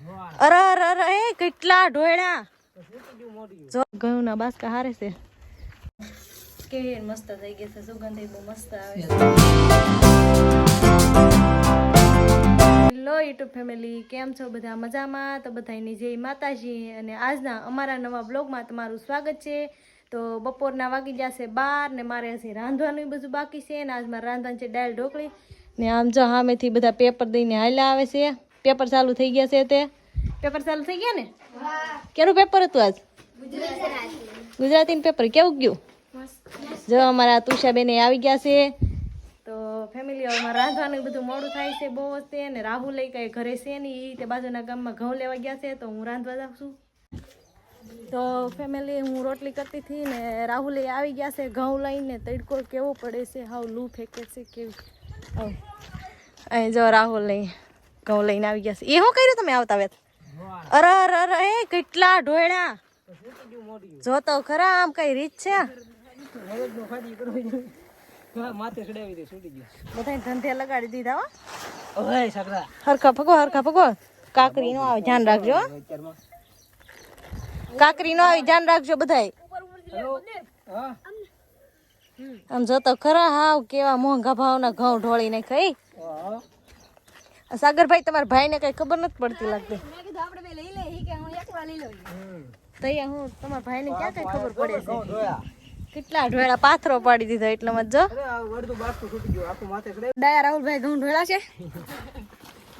અરે અરે અરે, એ કેટલા ઢોળ્યા જો, ગયું ના, બાસકા હારે છે. કેવી મસ્ત થઈ ગઈ છે, સુગંધ બહુ મસ્ત આવે હેલો યુટ્યુબ ફેમિલી, કેમ છો બધા? મજામાં? તો બધાની જય માતાજી અને આજના અમારા નવા બ્લોગમાં તમારું સ્વાગત છે. તો બપોરના વાગી જશે બાર ને મારે હશે રાંધવાનું બધું બાકી છે ને આજ મારે રાંધવાનું છે દાળ ઢોકળી. ને આમ જો સામેથી બધા પેપર દઈને હાલ્યા આવે છે. પેપર ચાલુ થઈ ગયા છે તે? પેપર ચાલુ થઈ ગયા ને? કેનું પેપર હતું આજ? ગુજરાતીનું પેપર. કેવું ગયું? જો અમારા તુષાબેન આવી ગયા છે. તો ફેમિલી અમારે રાંધવાનું બધું મોડું થાય છે બહુ જ તે ને રાહુલ લઈ કઈ ઘરે છે નહીં તે બાજુના ગામમાં ઘઉં લેવા ગયા છે, તો હું રાંધવા જાઉં છું. તો ફેમિલી હું રોટલી કરતી હતી ને રાહુલ આવી ગયા છે, ઘઉં લઈને તડકો કેવો પડે છે, હાવ લૂ ફેંકે છે કેવી. હાવ. અહીં જો રાહુલ લઈ. ઘઉં લઈને આવી ગયા છે. એ શું કર્યું તમે આવતા વેત? અરે અરે અરે, એ કેટલા ઢોળ્યા? જો તો ખરા, આમ કઈ રીત છે? બધા ધંધે લગાડી દીધા હરખા ભગો હરખા ભગો. કાકરી નો આવે, ધ્યાન રાખજો. કાકરી નો આવે, ધ્યાન રાખજો બધાય. આમ જોતો ખરા હાવ કેવા મોંઘા ભાવના ઘઉં ઢોળીને ખાઈ. સાગરભાઈ તમારા ભાઈને કઈ ખબર નથી પડતી લાગતી. હું તમારા ભાઈને ક્યાં કઈ ખબર પડે છે? કેટલા ઢોળા પાથરો પાડી દીધો એટલામાં જ જો. અરે આ અડધું બાટલું છૂટી ગયું આખું માથે ચડાવી ડાયા રાહુલભાઈ ઘઉં ઢોળા છે.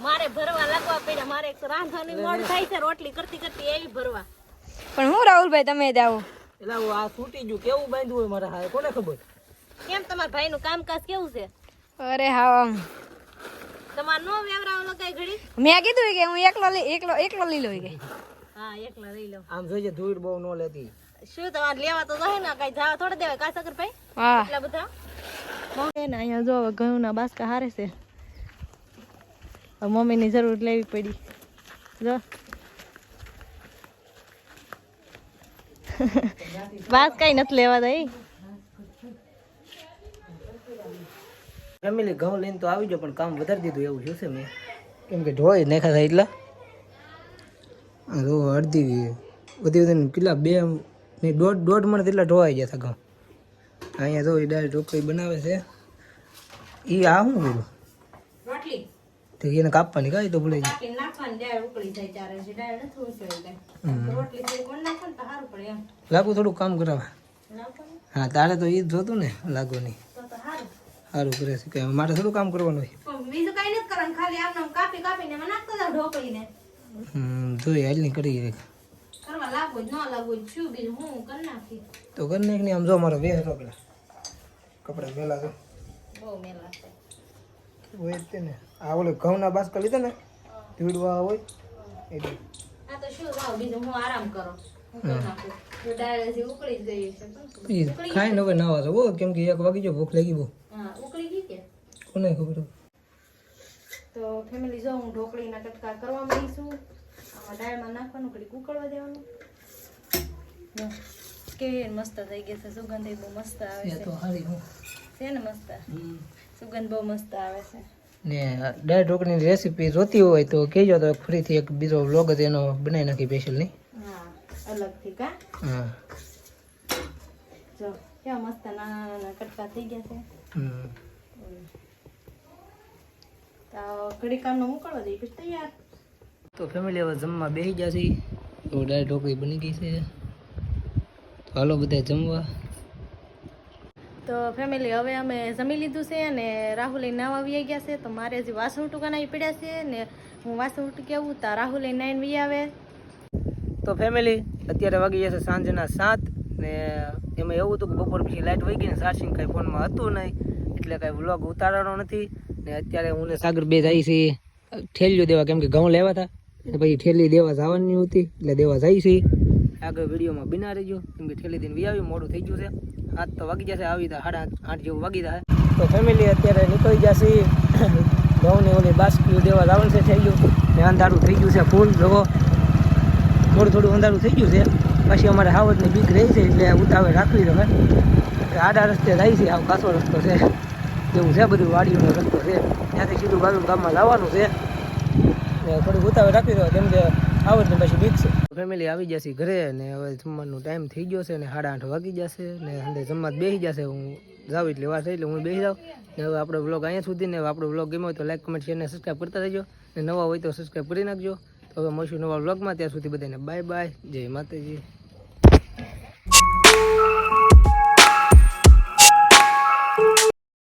મારે ભરવા લાગવા પડ્યા મારે એક રાંધવાની મોડ થાય છે રોટલી કરતી કરતી એવી ભરવા. પણ હું રાહુલભાઈ તમે જ આવો. એટલે આ છૂટી ગયું કેવું બાંધ્યું હોય મારા કોને ખબર? કેમ તમારા ભાઈનું કામકાજ કેવું છે? અરે હા તમારે નો ઘડી? મેં કીધું કે હું એકલો લઈ એકલો એકલો લઈ લઉં કે. હા એકલા લઈ લો આમ ધૂળ બહુ નો લેતી. શું તમારે લેવા તો જાય ને કઈ જવા થોડા દેવાય. કા સાગરભાઈ હા. એટલા બધા? ને અહીંયા જો ઘઉં ના બાસકા હારે છે. મમ્મી ની જરૂર લેવી પડી. જો. બાસ કઈ નથી લેવા દઈ ફેમિલી ઘઉં લઈને તો આવી ગયો પણ કામ વધારી દીધું એવું જોશે મેં. કેમ કે ઢોય નાખ્યા થાય એટલા? આ જો અડધી બધી બધી કેટલા બે ને દોઢ દોઢ મણ એટલા ઢોવાઈ ગયા હતા ઘઉં. અહીંયા તો એ ડાયરેક્ટ ઢોકળી બનાવે છે. એ આ શું કર્યું? તો એને કાપવાની કાંઈ તો ભૂલાઈ જાય નાખો લાગુ થોડું કામ કરાવે. હા તારે તો એ જ જોતું ને લાગુ તો સારું કરે છે કે મારે થોડું કામ કરવાનું હોય બીજું કઈ નથી કરવાનું ખાલી આમ કાપી કાપીને મને નાખતો હતા ઢોકળીને. હમ જોઈએ હાલની કરી કરવા લાગુ ન લાગુ જ શું બીજું હું કરી નાખી તો કરી નાખ ને આમ જો મારો વેહ રોકલા કપડા મેલા તો બહુ મેલા છે. હોય તે ને. આ ઓલે ઘઉંના બાસ્કા લીધા ને ધીડવા હોય એટલે આ તો શું લાવ બીજું હું આરામ કરો. જો જ ખાઈ નવે હવે નાવા છો કેમ કે એક વાગી જો ભૂખ લાગી બહુ. કોને ખબર. તો ફેમિલી જો હું ઢોકળીના કટકા કરવા માંડીશું આમાં દાળમાં નાખવાનું ઘડીક ઉકળવા દેવાનું. કેવી મસ્ત થઈ ગઈ છે. સુગંધ બહુ મસ્ત આવે છે. તો હારી હું. છે ને મસ્ત? સુગંધ બહુ મસ્ત આવે છે. ને દાળ ઢોકળીની રેસીપી જોતી હોય તો કહેજો તો ફરીથી એક બીજો વ્લોગ જ એનો બનાવી નાખી સ્પેશિયલ હા અલગથી કા? હા. જો કેવા મસ્ત નાના નાના કટકા થઈ ગયા છે. હમ. તો ઘડી કામનો મોકલવા દઈએ પછી તૈયાર. તો ફેમિલી હવે જમવા બેસી ગયા છીએ તો ઢોકળી બની ગઈ છે. તો હાલો બધા જમવા. તો ફેમિલી હવે અમે જમી લીધું છે અને રાહુલ નાવા આવી ગયા છે તો મારે હજી વાસણ ટૂંકાના પડ્યા છે ને હું વાસણ ઉટકી આવું તો રાહુલ નાઈન વી આવે. તો ફેમિલી અત્યારે વાગી જશે સાંજના સાત ને એમાં એવું હતું કે બપોર પછી લાઇટ વહી ગઈ ને ચાર્જિંગ કાંઈ ફોનમાં હતું નહીં એટલે કાંઈ વ્લોગ ઉતારવાનો નથી. ને અત્યારે હું ને સાગર બે જાય છે. ઠેલ્યો દેવા કેમ કે ઘઉં લેવા હતા. અને પછી ઠેલી દેવા જવાની હતી એટલે દેવા જાય છે. આગળ વિડીયોમાં બિના રહેજો કેમ કે ઠેલી દઈને આવી મોડું થઈ ગયું છે. હાથ તો વાગી જશે આવી તો સાડા આઠ જેવું વાગી જાય. તો ફેમિલી અત્યારે નીકળી જશે ઘઉંની ઓલી બાસ્કીઓ દેવા જવાનું છે ઠેલ્યું ને અંધારું થઈ ગયું છે ફૂલ જોવો. થોડું થોડું અંધારું થઈ ગયું છે. પછી અમારે હાવજની બીક રહી છે એટલે ઉતાવળ રાખવી તમે આડા રસ્તે જાય છે આવો કાસો રસ્તો છે. જેવું છે બધું વાડીઓનો રસ્તો છે. ત્યાંથી સીધું ગાડું ગામમાં લાવવાનું છે. ને ને થોડીક ઉતાવળ રાખી દો કેમ કે આવડને પછી બીક છે. ફેમિલી આવી જશે ઘરે ને હવે જમવાનો ટાઈમ થઈ ગયો છે ને સાડા આઠ વાગી જશે ને અંદર જમવા બેસી જશે. હું જાઉં એટલે વાર થઈ એટલે હું બેસી જાઉં. ને હવે આપણો બ્લોગ અહીંયા સુધી ને આપણો બ્લોગ ગમ્યો હોય તો લાઈક કમેન્ટ શેર ને સબસ્ક્રાઈબ કરતા રહેજો. ને નવા હોય તો સબસ્ક્રાઈબ કરી નાખજો. તો હવે મળશું નવા બ્લોગમાં ત્યાં સુધી બધાને બાય બાય જય માતાજી.